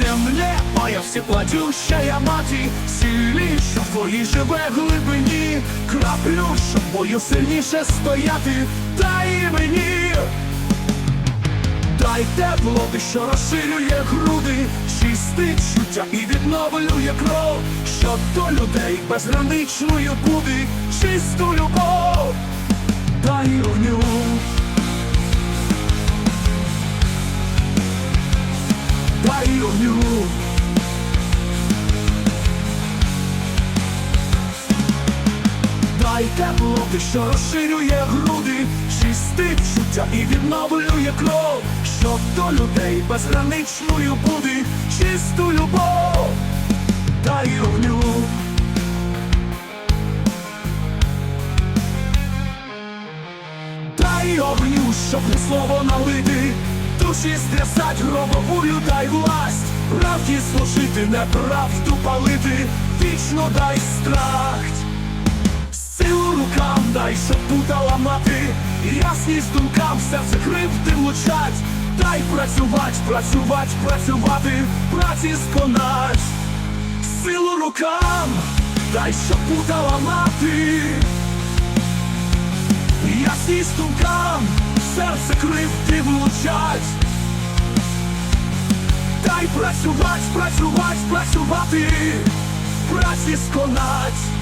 земле, моя всепладющая мати, що в твоїй живе глибині, краплю, щоб бою сильніше стояти, дай мені. Дай тепло, ти, що розширює груди, чистить чуття і відновлює кров, що до людей безграничною буде, чисту любов, Дай огню. Дай тепло, ти, що розширює груди, чистить чуття і відновлює кров, щоб до людей безграничною буде чисту любов, дай огню. Дай огню, щоб не слово налити, душі стрясать гробовую, дай власть, правді служити, неправду палити, вічно дай страсть. Силу рукам дай, щоб пута ламати, ясність думкам серце кривди влучать. Дай працювать, працювать, працювати, праці сконать. Силу рукам дай, щоб пута ламати. Ясність думкам серце кривди влучать. Дай працювать, працювать, працювати, праці сконать.